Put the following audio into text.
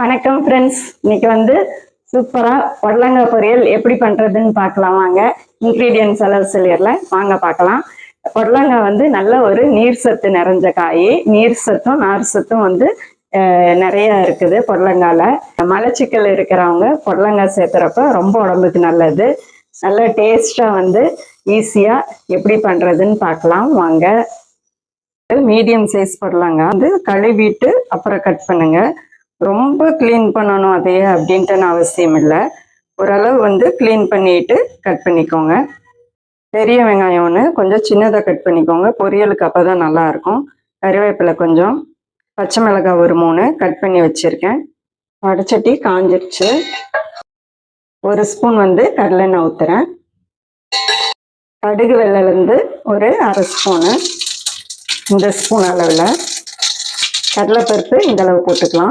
வணக்கம் ஃப்ரெண்ட்ஸ் இன்னைக்கு வந்து சூப்பராக உடலங்கா பொரியல் எப்படி பண்ணுறதுன்னு பார்க்கலாம் வாங்க. இன்க்ரீடியன்ஸ் எல்லாம் சொல்லிடலாம் வாங்க பார்க்கலாம். பொடலங்காய் வந்து நல்ல ஒரு நீர் சத்து நிறைஞ்ச காய். நீர் சத்தும் நார் சத்தும் வந்து நிறைய இருக்குது பொடலங்கால. மலச்சிக்கல் இருக்கிறவங்க பொடலங்காய் சேர்த்துறப்ப ரொம்ப உடம்புக்கு நல்லது. நல்ல டேஸ்டாக வந்து ஈஸியாக எப்படி பண்ணுறதுன்னு பார்க்கலாம். வாங்க. மீடியம் சைஸ் பொடலங்காய் வந்து கழுவிட்டு அப்புறம் கட் பண்ணுங்கள் ரொம்ப க்ளீன் பண்ணணும் அதையே அப்படின்ட்டு அவசியம் இல்லை. ஓரளவு வந்து க்ளீன் பண்ணிட்டு கட் பண்ணிக்கோங்க. பெரிய வெங்காயம் ஒன்று கொஞ்சம் சின்னதாக கட் பண்ணிக்கோங்க. பொரியலுக்கு அப்போ தான் நல்லாயிருக்கும் கருவேப்பிலை கொஞ்சம் பச்சை மிளகாய் ஒரு மூணு கட் பண்ணி வச்சுருக்கேன். வடச்சட்டி காஞ்சிருச்சு. ஒரு ஸ்பூன் வந்து கடலெண்ணெய் ஊற்றுறேன் கடுகு வெள்ளைலேருந்து ஒரு அரை ஸ்பூனு இந்த ஸ்பூன் அளவில். கடலைப்பருப்பு இந்த அளவு போட்டுக்கலாம்.